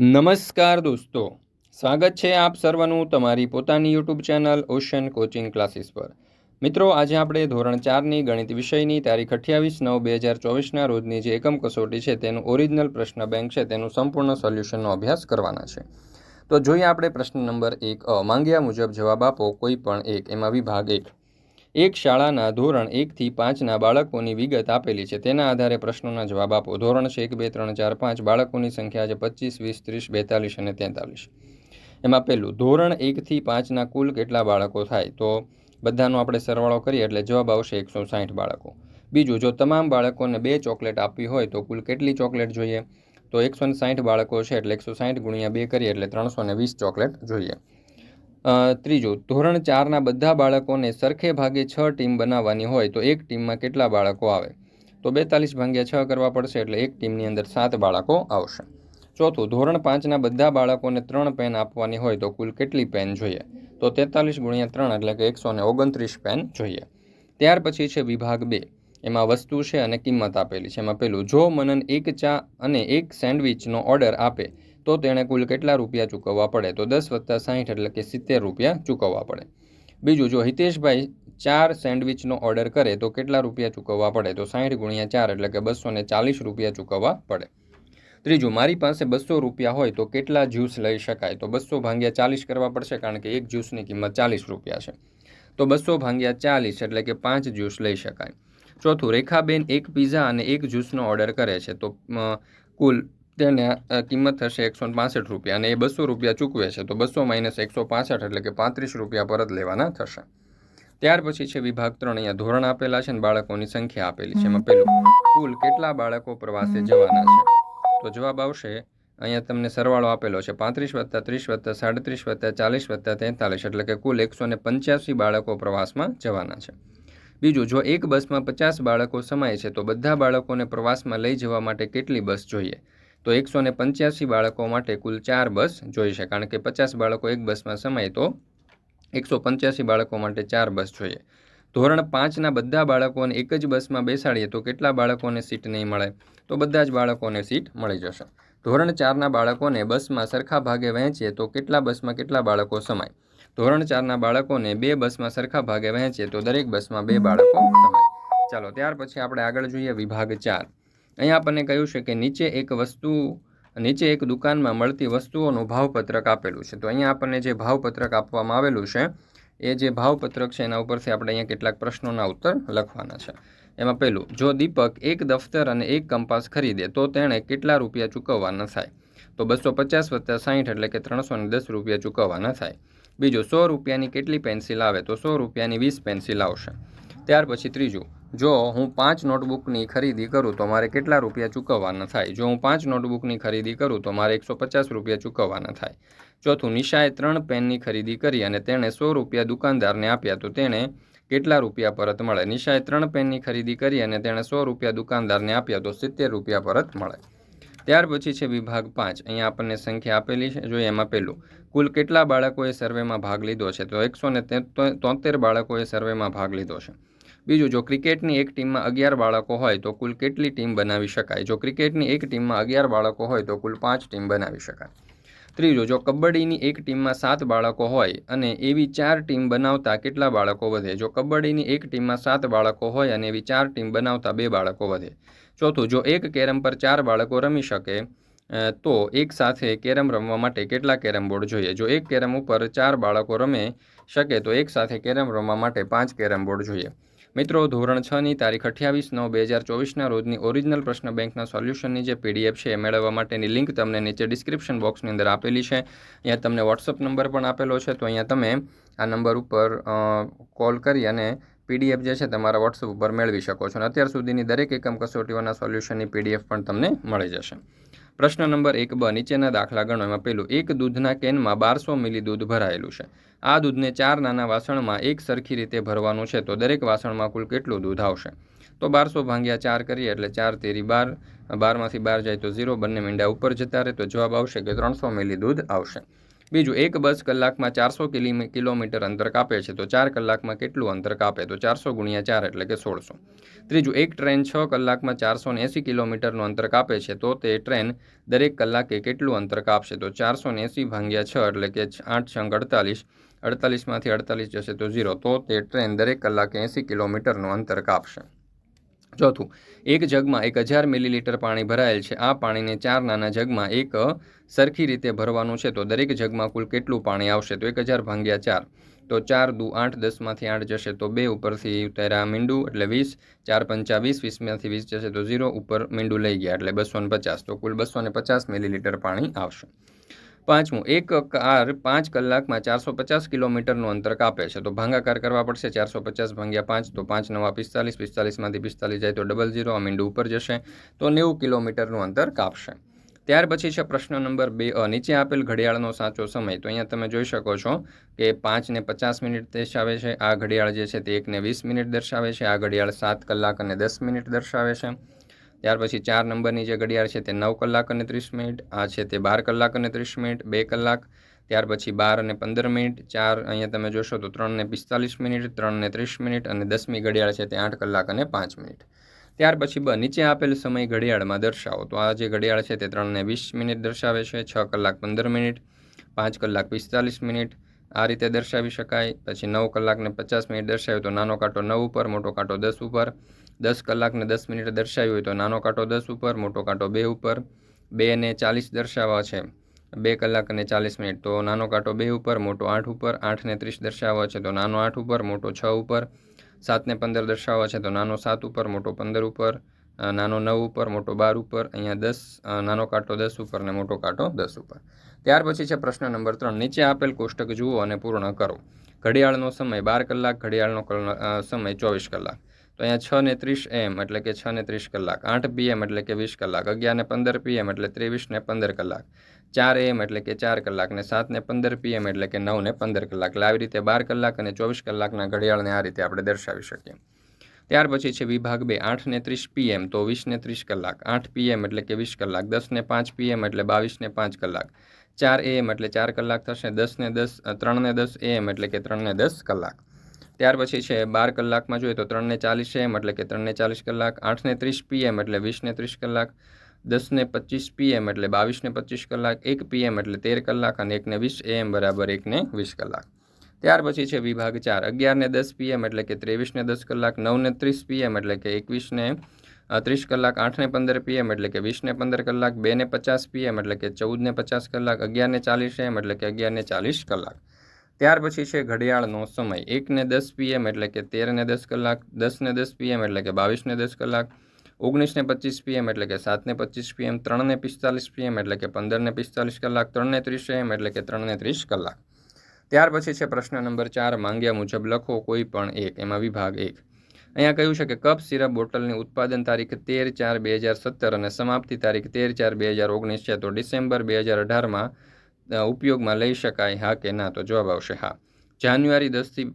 નમસ્કાર દોસ્તો. સ્વાગત છે આપ સર્વનું તમારી પોતાની YouTube channel ocean coaching classes પર. મિત્રો, આજે આપણે ધોરણ ચારની ગણિત વિષયની તારીખ અઠ્યાવીસ નવ બે હજાર ચોવીસના રોજની જે એકમ કસોટી છે તેનું ઓરિજિનલ પ્રશ્ન બેંક છે તેનું સંપૂર્ણ સોલ્યુશનનો અભ્યાસ કરવાના છે. તો જોઈએ આપણે પ્રશ્ન નંબર એક માંગ્યા મુજબ જવાબ આપો કોઈ પણ એક. એમાં વિભાગ એક. એક શાળાના ધોરણ એકથી પાંચના બાળકોની વિગત આપેલી છે. તેના આધારે પ્રશ્નોના જવાબ આપો. ધોરણ છે એક, બે, ત્રણ, ચાર, પાંચ બાળકોની સંખ્યા છે પચીસ, વીસ, ત્રીસ, બેતાલીસ અને તેતાલીસ. એમાં પહેલું, ધોરણ એકથી પાંચના કુલ કેટલા બાળકો થાય? તો બધાનો આપણે સરવાળો કરીએ એટલે જવાબ આવશે એકસો સાઠ બાળકો. બીજું, જો તમામ બાળકોને બે ચોકલેટ આપવી હોય તો કુલ કેટલી ચોકલેટ જોઈએ? તો એકસો સાઠ બાળકો છે એટલે એકસો સાઠ ગુણ્યા બે કરીએ એટલે ત્રણસો વીસ ચોકલેટ જોઈએ. ત્રીજું, ધોરણ ચારના બધા બાળકોને સરખે ભાગે છ ટીમ બનાવવાની હોય તો એક ટીમમાં કેટલા બાળકો આવે? તો બેતાલીસ ભાગ્યા છ કરવા પડશે એટલે એક ટીમની અંદર સાત બાળકો આવશે. ચોથું, ધોરણ પાંચના બધા બાળકોને ત્રણ પેન આપવાની હોય તો કુલ કેટલી પેન જોઈએ? તો તેતાલીસ ગુણ્યા ત્રણ એટલે કે એકસો ને ઓગણત્રીસ પેન જોઈએ. ત્યાર પછી છે વિભાગ બે. એમાં વસ્તુ છે અને કિંમત આપેલી છે. એમાં પેલું, જો મનન એક ચા અને એક સેન્ડવિચનો ઓર્ડર આપે તો તેણે કુલ કેટલા રૂપિયા ચૂકવવા પડે? તો દસ વત્તા સાહીઠ એટલે કે સિત્તેર રૂપિયા ચૂકવવા પડે. બીજું, જો હિતેશભાઈ ચાર સેન્ડવિચનો ઓર્ડર કરે, તો કેટલા રૂપિયા ચૂકવવા પડે? તો સાહીઠ ગુણ્યા ચાર એટલે કે બસો ચાલીસ રૂપિયા ચૂકવવા પડે. ત્રીજું, મારી પાસે બસો રૂપિયા હોય, તો કેટલા જ્યુસ લઈ શકાય? તો બસો ભાંગ્યા ચાલીસ કરવા પડશે, કારણ કે એક જ્યુસની કિંમત ચાલીસ રૂપિયા છે. તો બસો ભાંગ્યા ચાલીસ એટલે કે પાંચ જ્યુસ લઈ શકાય. ચોથું, રેખાબેન એક પીઝા અને એક જ્યુસનો ઓર્ડર કરે છે. તો કુલ તેને કિંમત થશે એકસો પાસઠ રૂપિયા અને એ બસો રૂપિયા ચૂકવે છે તો બસો માઇનસ એકસો પાસઠ એટલે કે પાંત્રીસ રૂપિયા પરત લેવાના થશે. ત્યાર પછી છે વિભાગ ત્રણ અહીંયા ધોરણ આપેલા છે અને બાળકોની સંખ્યા આપેલી છે. એમાં પેલું કુલ કેટલા બાળકો પ્રવાસે જવાના છે? તો જવાબ આવશે અહીંયા તમને સરવાળો આપેલો છે પાંત્રીસ વત્તા ત્રીસ વત્તા સાડત્રીસ વત્તા ચાલીસ વત્તા તેતાલીસ એટલે કે કુલ એકસો ને પંચ્યાસી બાળકો પ્રવાસમાં જવાના છે. બીજું જો એક બસમાં પચાસ બાળકો સમાય છે તો બધા બાળકોને પ્રવાસમાં લઈ જવા માટે કેટલી બસ જોઈએ? તો એકસો ને પંચ્યાસી બાળકો માટે કુલ ચાર બસ જોઈશે કારણ કે પચાસ બાળકો એક બસમાં સમાય તો એકસો પંચ્યાસી બાળકો માટે ચાર બસ જોઈએ. ધોરણ પાંચના બધા બાળકોને એક જ બસમાં બેસાડીએ તો કેટલા બાળકોને સીટ નહીં મળે? તો બધા જ બાળકોને સીટ મળી જશે. ધોરણ ચારના બાળકોને બસમાં સરખા ભાગે વહેંચીએ તો કેટલા બસમાં કેટલા બાળકો સમાય? ધોરણ ચારના બાળકોને બે બસમાં સરખા ભાગે વહેંચીએ તો દરેક બસમાં બે બાળકો સમાય. ચાલો, ત્યાર પછી આપણે આગળ જોઈએ વિભાગ ચાર. અહીંયા આપણને કહ્યું છે કે નીચે એક વસ્તુ, નીચે એક દુકાનમાં મળતી વસ્તુઓનું ભાવપત્રક આપેલું છે. તો અહીંયા આપણને જે ભાવપત્રક આપવામાં આવેલું છે, એ જે ભાવપત્રક છે એના ઉપરથી આપણે અહીંયા કેટલાક પ્રશ્નોના ઉત્તર લખવાના છે. એમાં પહેલું, જો દીપક એક દફતર અને એક કંપાસ ખરીદે, તો તેણે કેટલા રૂપિયા ચૂકવવાના થાય? તો બસો પચાસ વત્તા સાહીઠ એટલે કે ત્રણસો ને દસ રૂપિયા ચૂકવવાના થાય. બીજું, સો રૂપિયાની કેટલી પેન્સિલ આવે? તો સો રૂપિયાની વીસ પેન્સિલ આવશે. ત્યાર પછી ત્રીજું જો હું પાંચ નોટબુકની ખરીદી કરું તો મારે કેટલા રૂપિયા ચૂકવવાના થાય? જો હું પાંચ નોટબુકની ખરીદી કરું તો મારે એકસો પચાસ રૂપિયા ચૂકવવાના થાય. ચોથું, નિશાએ ત્રણ પેનની ખરીદી કરી અને તેણે સો રૂપિયા દુકાનદારને આપ્યા તો તેણે કેટલા રૂપિયા પરત મળે? નિશાએ ત્રણ પેનની ખરીદી કરી અને તેણે સો રૂપિયા દુકાનદારને આપ્યા તો સિત્તેર રૂપિયા પરત મળે. ત્યાર પછી છે વિભાગ પાંચ. અહીંયા આપણને સંખ્યા આપેલી છે. જોઈએ એમાં પહેલું કુલ કેટલા બાળકોએ સર્વેમાં ભાગ લીધો છે? તો એકસો ને તોતેર બાળકોએ સર્વેમાં ભાગ લીધો છે. બીજું, જો ક્રિકેટની એક ટીમમાં અગિયાર બાળકો હોય, તો કુલ કેટલી ટીમ બનાવી શકાય? જો ક્રિકેટની એક ટીમમાં અગિયાર બાળકો હોય, તો કુલ પાંચ ટીમ બનાવી શકાય. ત્રીજું, જો કબડ્ડીની એક ટીમમાં સાત બાળકો હોય અને એવી ચાર ટીમ બનાવતા કેટલા બાળકો વધે? જો કબડ્ડીની એક ટીમમાં સાત બાળકો હોય અને એવી ચાર ટીમ બનાવતા બે બાળકો વધે ચોથું, જો એક કેરમ પર ચાર બાળકો રમી શકે તો એક સાથે કેરમ રમવા માટે કેટલા કેરમ બોર્ડ જોઈએ? જો એક કેરમ ઉપર ચાર બાળકો રમે શકે, તો એક સાથે કેરમ રમવા માટે પાંચ કેરમ બોર્ડ જોઈએ. મિત્રો, ધોરણ છની તારીખ અઠ્યાવીસ નવ બે હજાર ચોવીસના રોજની ઓરિજિનલ પ્રશ્ન બેંકના સોલ્યુશનની જે પીડીએફ છે એ મેળવવા માટેની લિંક તમને નીચે ડિસ્ક્રિપ્શન બોક્સની અંદર આપેલી છે. અહીંયા તમને વોટ્સઅપ નંબર પણ આપેલો છે, તો અહીંયા તમે આ નંબર ઉપર કોલ કરી અને પીડીએફ જે છે તમારા વોટ્સઅપ ઉપર મેળવી શકો છો. અને અત્યાર સુધીની દરેક એકમ કસોટીઓના સોલ્યુશનની પીડીએફ પણ તમને મળી જશે. પ્રશ્ન નંબર એક બ, નીચેના દાખલા ગણો. એમાં પેલું એક દૂધના કેનમાં બારસો મિલી દૂધ ભરાયેલું છે. આ દૂધને ચાર નાના વાસણમાં એક સરખી રીતે ભરવાનું છે તો દરેક વાસણમાં કુલ કેટલું દૂધ આવશે? તો બારસો ભાંગ્યા ચાર કરીએ એટલે ચાર તેરી બાર, બારમાંથી બાર જાય તો ઝીરો, બંને મીંડા ઉપર જતા રહે તો જવાબ આવશે કે ત્રણસો મિલી દૂધ આવશે. બીજું, એક બસ કલાકમાં ચારસો કિલોમીટર અંતર કાપે છે, તો ચાર કલાકમાં કેટલું અંતર કાપે? તો ચારસો ગુણ્યા ચાર એટલે કે સોળસો. ત્રીજું, એક ટ્રેન છ કલાકમાં ચારસો ને એંસી કિલોમીટરનું અંતર કાપે છે, તો તે ટ્રેન દરેક કલાકે કેટલું અંતર કાપશે? તો ચારસો ને એંસી ભાંગ્યા છ એટલે કે આઠ છંગ અડતાલીસ. અડતાલીસમાંથી અડતાલીસ જશે તો ઝીરો, તો તે ટ્રેન દરેક કલાકે એંસી કિલોમીટરનું અંતર કાપશે. ચોથું, એક જગમાં એક હજાર મિલીલીટર પાણી ભરાયેલ છે. આ પાણીને ચાર નાના જગમાં એક સરખી રીતે ભરવાનું છે. તો દરેક જગમાં કુલ કેટલું પાણી આવશે? તો એક હજાર ભાંગ્યા ચાર. તો ચાર દુ આઠ દસમાંથી આઠ જશે. તો બે ઉપરથી ઉતાર્યા મીંડું, એટલે વીસ. ચાર પંચા વીસ, વીસમાંથી વીસ જશે. તો ઝીરો ઉપર મીંડું લઈ ગયા, એટલે બસો પચાસ. તો કુલ બસો પચાસ મિલીલીટર પાણી આવશે. પાંચમું, એક કાર પાંચ કલાકમાં ચારસો પચાસ કિલોમીટરનું અંતર કાપે છે. તો ભાંગાકાર કરવા પડશે ચારસો પચાસ ભાંગ્યા પાંચ, તો પાંચ નવા પિસ્તાલીસ, પિસ્તાલીસમાંથી પિસ્તાલીસ જાય તો ડબલ ઝીરો, આ ઉપર જશે, તો નેવું કિલોમીટરનું અંતર કાપશે. ત્યાર પછી છે પ્રશ્ન નંબર બે નીચે આપેલ ઘડિયાળનો સાચો સમય. તો અહીંયા તમે જોઈ શકો છો કે પાંચને પચાસ મિનિટ દર્શાવે છે, આ ઘડિયાળ જે છે તે એકને વીસ મિનિટ દર્શાવે છે, આ ઘડિયાળ સાત કલાક અને દસ મિનિટ દર્શાવે છે. ત્યાર પછી ચાર નંબરની જે ઘડિયાળ છે તે નવ કલાક અને ત્રીસ મિનિટ, આ છે તે બાર કલાક અને ત્રીસ મિનિટ, બે કલાક, ત્યાર પછી બાર અને પંદર મિનિટ, ચાર અહીંયા તમે જોશો તો ત્રણને પિસ્તાલીસ મિનિટ ત્રણને ત્રીસ મિનિટ અને દસમી ઘડિયાળ છે તે આઠ કલાક અને પાંચ મિનિટ. ત્યાર પછી બ, નીચે આપેલ સમય ઘડિયાળમાં દર્શાવો. તો આ જે ઘડિયાળ છે તે ત્રણને વીસ મિનિટ દર્શાવે છે, છ કલાક પંદર મિનિટ, પાંચ કલાક પિસ્તાલીસ મિનિટ, આ રીતે દર્શાવી શકાય. પછી નવ કલાકને પચાસ મિનિટ દર્શાવ્યું તો નાનો કાંટો નવ ઉપર, મોટો કાંટો દસ ઉપર દસ કલાકને દસ મિનિટ દર્શાવ્યું હોય તો નાનો કાંટો દસ ઉપર, મોટો કાંટો બે ઉપર. બે ને ચાલીસ દર્શાવવા છે. બે કલાક અને ચાલીસ મિનિટ. તો નાનો કાંટો બે ઉપર, મોટો આઠ ઉપર. આઠને ત્રીસ દર્શાવવા છે તો નાનો આઠ ઉપર, મોટો છ ઉપર. સાતને પંદર દર્શાવવા છે તો નાનો સાત ઉપર, મોટો પંદર ઉપર. નાનો નવ ઉપર, મોટો બાર ઉપર. અહીંયા દસ નાનો કાંટો દસ ઉપર ને મોટો કાંટો દસ ઉપર. ત્યાર પછી છે પ્રશ્ન નંબર ત્રણ. નીચે આપેલ કોષ્ટક જુઓ અને પૂર્ણ કરો. ઘડિયાળનો સમય બાર કલાક, ઘડિયાળનો સમય ચોવીસ કલાક. તો અહીંયા છ ને ત્રીસ એમ એટલે કે છ ને ત્રીસ કલાક. આઠ પીએમ એટલે કે વીસ કલાક. અગિયાર ને પંદર પીએમ એટલે ત્રેવીસ ને પંદર કલાક. ચાર એમ એટલે કે ચાર કલાક ને સાત ને પંદર પીએમ એટલે કે નવ ને પંદર કલાક. એટલે આવી રીતે બાર કલાક અને ચોવીસ કલાકના ઘડિયાળને આ રીતે આપણે દર્શાવી શકીએ. ત્યાર પછી છે વિભાગ બે, આઠ ને ત્રીસ પીએમ તો વીસ ને ત્રીસ કલાક. આઠ પીએમ એટલે કે વીસ કલાક. દસ ને પાંચ પીએમ એટલે બાવીસ ને પાંચ કલાક. ચાર એમ એટલે ચાર કલાક થશે. દસ ને દસ ત્રણ ને દસ એમ એટલે કે ત્રણ ને દસ કલાક. ત્યાર પછી છે બાર કલાકમાં જોઈએ તો ત્રણને ચાલીસ એમ એટલે કે ત્રણને ચાલીસ કલાક, આઠને ત્રીસ પીએમ એટલે વીસને ત્રીસ કલાક, દસને પચીસ પીએમ એટલે બાવીસને પચીસ કલાક, એક પીએમ એટલે તેર કલાક અને એકને વીસ એમ બરાબર એકને વીસ કલાક. ત્યાર પછી છે વિભાગ ચાર, અગિયારને દસ પીએમ એટલે કે ત્રેવીસને દસ કલાક, નવને ત્રીસ પીએમ એટલે કે એકવીસને ત્રીસ કલાક, આઠને પંદર પીએમ એટલે કે વીસને પંદર કલાક, બેને પચાસ પીએમ એટલે કે ચૌદને પચાસ કલાક, અગિયારને ચાલીસ એમ એટલે કે અગિયારને ચાલીસ કલાક. ત્યાર પછી છે ઘડિયાળનો સમય. એકને દસ પીએમ એટલે કે તેરને દસ કલાક દસને દસ પીએમ એટલે કે બાવીસને દસ કલાક ઓગણીસને પચીસ પીએમ એટલે કે સાતને પચીસ પીએમ ત્રણને પિસ્તાલીસ પીએમ એટલે કે પંદરને પિસ્તાલીસ કલાક ત્રણને ત્રીસ એમ એટલે કે ત્રણને ત્રીસ કલાક. ત્યાર પછી છે પ્રશ્ન નંબર ચાર, માંગ્યા મુજબ લખો કોઈ પણ એક, એમાં વિભાગ એક. અહીંયા કહ્યું છે કે કપ, સિરપ, બોટલની ઉત્પાદન તારીખ તેર ચાર બે હજાર સત્તર અને સમાપ્તિ તારીખ તેર ચાર બે હજાર ઓગણીસ છે. તો ડિસેમ્બર બે હજાર અઢારમાં ઉપયોગમાં લઈ શકાય, હા કે ના? તો જવાબ આવશે, હા. જાન્યુઆરી દસથી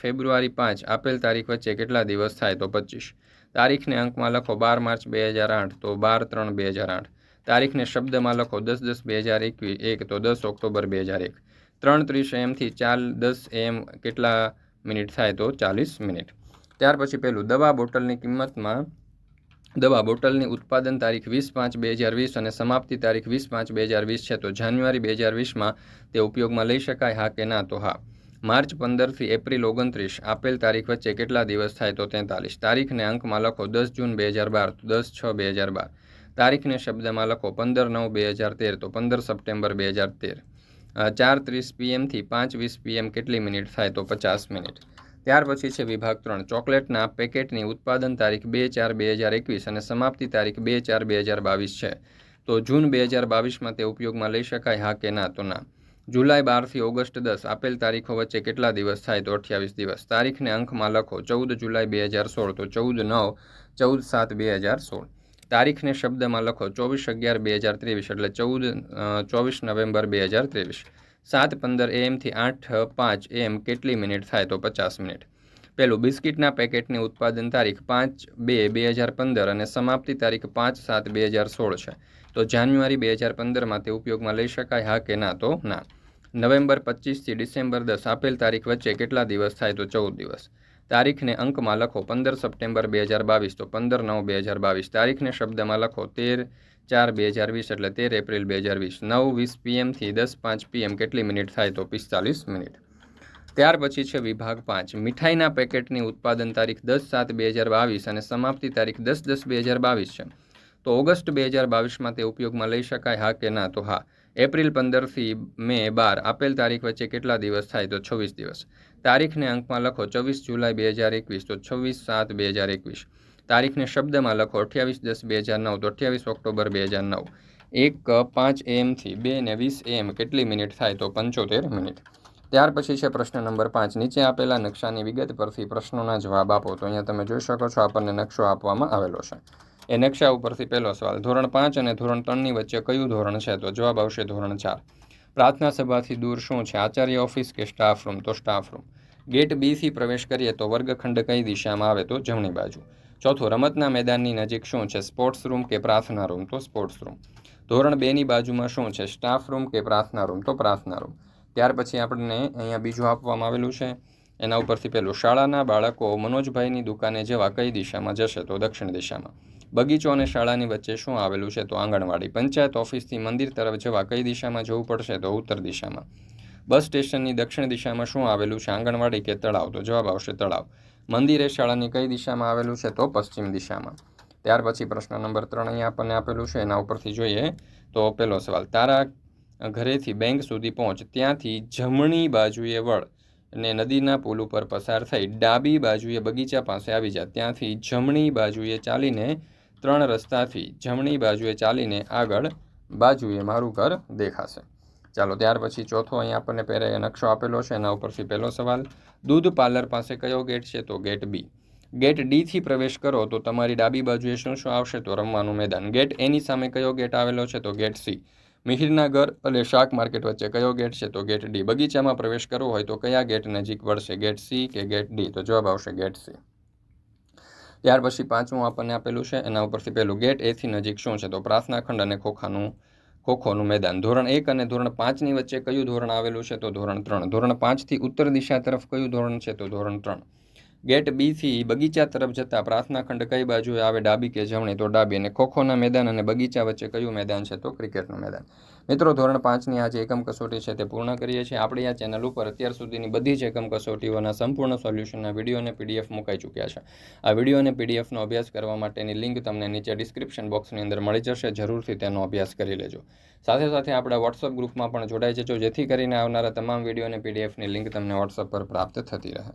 ફેબ્રુઆરી પાંચ આપેલ તારીખ વચ્ચે કેટલા દિવસ થાય? તો પચીસ. તારીખને અંકમાં લખો બાર માર્ચ બે હજાર આઠ, તો બાર ત્રણ બે હજાર આઠ. તારીખને શબ્દમાં લખો દસ દસ બે હજાર એકવીસ એક, તો દસ ઓક્ટોબર બે હજાર એક. ત્રણ ત્રીસ એમથી ચાર દસ એમ કેટલા મિનિટ થાય? તો ચાલીસ મિનિટ. ત્યાર પછી પહેલું દવા બોટલની કિંમતમાં દવા બોટલની ઉત્પાદન તારીખ વીસ પાંચ બે હજાર વીસ અને સમાપ્તિ તારીખ વીસ પાંચ બે હજાર વીસ છે, તો જાન્યુઆરી બે હજાર વીસમાં તે ઉપયોગમાં લઈ શકાય, હા કે ના? તો હા. માર્ચ પંદરથી એપ્રિલ ઓગણત્રીસ, આપેલ તારીખ વચ્ચે કેટલા દિવસ થાય? તો તેતાલીસ. તારીખને અંકમાં લખો દસ જૂન બે હજાર બાર, તો દસ છ બે હજાર બાર. તારીખને શબ્દમાં લખો પંદર નવ બે હજાર તેર, તો પંદર સપ્ટેમ્બર બે હજાર તેર. ચાર ત્રીસ પીએમથી પાંચ વીસ પીએમ કેટલી મિનિટ થાય? તો પચાસ મિનિટ. ત્યાર પછી છે વિભાગ ત્રણ. ચોકલેટના પેકેટની ઉત્પાદન તારીખ બે ચાર બે હજાર એકવીસ અને સમાપ્તિ તારીખ બે ચાર બે હજાર બાવીસ છે. તો જૂન બે હજાર બાવીસમાં તે ઉપયોગમાં લઈ શકાય, હા કે ના? તો ના. જુલાઈ બારથી ઓગસ્ટ દસ, આપેલ તારીખો વચ્ચે કેટલા દિવસ થાય? તો અઠ્યાવીસ દિવસ. તારીખને અંકમાં લખો. ચૌદ જુલાઈ બે હજાર સોળ. તો ચૌદ નવ, ચૌદ સાત બે હજાર સોળ. તારીખને શબ્દમાં લખો. ચોવીસ અગિયાર બે હજાર ત્રેવીસ એટલે ચૌદ ચોવીસ નવેમ્બર બે હજાર ત્રેવીસ. સાત પંદર એએમથી આઠ, પાંચ એમ કેટલી મિનિટ થાય તો પચાસ મિનિટ. પહેલું બિસ્કિટના પેકેટની ઉત્પાદન તારીખ પાંચ બે બે હજાર પંદર અને સમાપ્તિ તારીખ પાંચ સાત બે હજાર સોળ છે. તો જાન્યુઆરી બે હજાર પંદરમાં તે ઉપયોગમાં લઈ શકાય, હા કે ના તો ના. નવેમ્બર પચીસથી ડિસેમ્બર દસ, આપેલ તારીખ વચ્ચે કેટલા દિવસ થાય તો ચૌદ દિવસ. તારીખને અંકમાં લખો પંદર સપ્ટેમ્બર બે હજાર બાવીસ, તો પંદર નવ બે હજાર બાવીસ. તારીખને શબ્દમાં લખો તેર ચાર બે હજાર વીસ એટલે તેર એપ્રિલ બે હજાર વીસ. નવ વીસ પીએમથી દસ પાંચ પીએમ કેટલી મિનિટ થાય તો પિસ્તાલીસ મિનિટ. ત્યાર પછી છે વિભાગ પાંચ. મીઠાઈના પેકેટની ઉત્પાદન તારીખ દસ સાત બે હજાર બાવીસ અને સમાપ્તિ તારીખ દસ દસ બે હજાર બાવીસ છે. તો ઓગસ્ટ બે હજાર બાવીસમાં તે ઉપયોગમાં લઈ શકાય, હા કે ના? તો હા. એપ્રિલ પંદરથી મે બાર. આપેલ તારીખ વચ્ચે કેટલા દિવસ થાય તો છવ્વીસ દિવસ. તારીખને અંકમાં લખો. ચોવીસ જુલાઈ બે હજાર એકવીસ. તો છવ્વીસ સાત બે હજાર એકવીસ. તારીખને શબ્દમાં લખો અઠ્યાવીસ દસ બે હજાર નવ તો અઠ્યાવીસ ઓક્ટોબર બે હજાર નવ. એક, પાંચ એમથી બે ને વીસ એમ કેટલી મિનિટ થાય તો પંચોતેર મિનિટ. ત્યાર પછી છે પ્રશ્ન નંબર પાંચ. નીચે આપેલા નકશાની વિગત પરથી પ્રશ્નોના જવાબ આપો. તો અહીંયા તમે જોઈ શકો છો આપણને નકશો આપવામાં આવેલો છે. એ નકશા ઉપરથી પહેલો સવાલ. ધોરણ પાંચ અને ધોરણ ત્રણની વચ્ચે કયું ધોરણ છે? તો જવાબ આવશે ધોરણ ચાર. પ્રાર્થના સભાથી દૂર શું છે? આચાર્ય ઓફિસ કે સ્ટાફ રૂમ તો સ્ટાફ રૂમ ગેટ બીથી પ્રવેશ કરીએ તો વર્ગખંડ કઈ દિશામાં આવે? તો જમણી બાજુ. ચોથું, રમતના મેદાનની નજીક શું છે? સ્પોર્ટ્સ રૂમ કે પ્રાર્થના રૂમ તો સ્પોર્ટ્સ રૂમ ધોરણ બેની બાજુમાં શું છે? સ્ટાફ રૂમ કે પ્રાર્થના રૂમ તો પ્રાર્થના રૂમ ત્યાર પછી આપણને અહીંયા બીજું આપવામાં આવેલું છે. એના ઉપરથી પેલું શાળાના બાળકો મનોજભાઈની દુકાને જવા કઈ દિશામાં જશે? તો દક્ષિણ દિશામાં. બગીચો અને શાળાની વચ્ચે શું આવેલું છે? તો આંગણવાડી. પંચાયત ઓફિસથી મંદિર તરફ જવા કઈ દિશામાં જવું પડશે? તો ઉત્તર દિશામાં. બસ સ્ટેશનની દક્ષિણ દિશામાં શું આવેલું છે? આંગણવાડી કે તળાવ? તો જવાબ આવશે તળાવ. મંદિરે શાળાની કઈ દિશામાં આવેલું છે? તો પશ્ચિમ દિશામાં. ત્યાર પછી પ્રશ્ન નંબર ત્રણ અહીંયા આપણને આપેલું છે. એના ઉપરથી જોઈએ તો પહેલો સવાલ, તારા ઘરેથી બેંક સુધી પહોંચ. ત્યાંથી જમણી બાજુએ વળ અને નદીના પુલ ઉપર પસાર થઈ ડાબી બાજુએ બગીચા પાસે આવી જા. ત્યાંથી જમણી બાજુએ ચાલીને ત્રણ રસ્તાથી જમણી બાજુએ ચાલીને આગળ બાજુએ મારું ઘર દેખાશે. ચાલો, ત્યાર પછી ચોથો અહીં આપણને પહેરે નકશો આપેલો છે, એના ઉપરથી પહેલો સવાલ. દૂધ પાર્લર પાસે કયો ગેટ છે? તો ગેટ બી. ગેટ ડીથી પ્રવેશ કરો તો તમારી ડાબી બાજુએ શું શું આવશે? તો રમવાનું મેદાન. ગેટ એની સામે કયો ગેટ આવેલો છે? તો ગેટ સી. મિહિરના ઘર અને શાક માર્કેટ વચ્ચે કયો ગેટ છે? તો ગેટ ડી. બગીચામાં પ્રવેશ કરવો હોય તો કયા ગેટ નજીક વળશે? ગેટ સી કે ગેટ ડી? તો જવાબ આવશે ગેટ સી. ત્યાર પછી પાંચમું આપણને આપેલું છે, એના ઉપરથી પહેલું. ગેટ એથી નજીક શું છે? તો પ્રાર્થના ખંડ અને ખોખાનું ખોખોનું મેદાન. ધોરણ એક અને ધોરણ પાંચની વચ્ચે કયું ધોરણ આવેલું છે? તો ધોરણ ત્રણ. ધોરણ પાંચથી ઉત્તર દિશા તરફ કયું ધોરણ છે? તો ધોરણ ત્રણ. ગેટ બીથી બગીચા તરફ જતા પ્રાર્થના ખંડ કઈ બાજુએ આવે ડાબી કે જમણી, તો ડાબી અને ખોખોના મેદાન અને બગીચા વચ્ચે કયું મેદાન છે? તો ક્રિકેટનું મેદાન. મિત્રો, ધોરણ પાંચની આ જે એકમ કસોટી છે તે પૂર્ણ કરીએ છીએ. આપણી આ ચેનલ ઉપર અત્યાર સુધીની બધી જ એકમ કસોટીઓના સંપૂર્ણ સોલ્યુશનના વીડિયો અને પીડીએફ મુકાઈ ચૂક્યા છે. આ વીડિયો અને પીડીએફનો અભ્યાસ કરવા માટેની લિંક તમને નીચે ડિસ્ક્રિપ્શન બોક્સની અંદર મળી જશે. જરૂરથી તેનો અભ્યાસ કરી લેજો. સાથે સાથે આપણા વોટ્સઅપ ગ્રુપમાં પણ જોડાઈ જજો. જેથી કરીને આવનારા તમામ વીડિયો અને પીડીએફની લિંક તમને વોટ્સઅપ પર પ્રાપ્ત થતી રહે.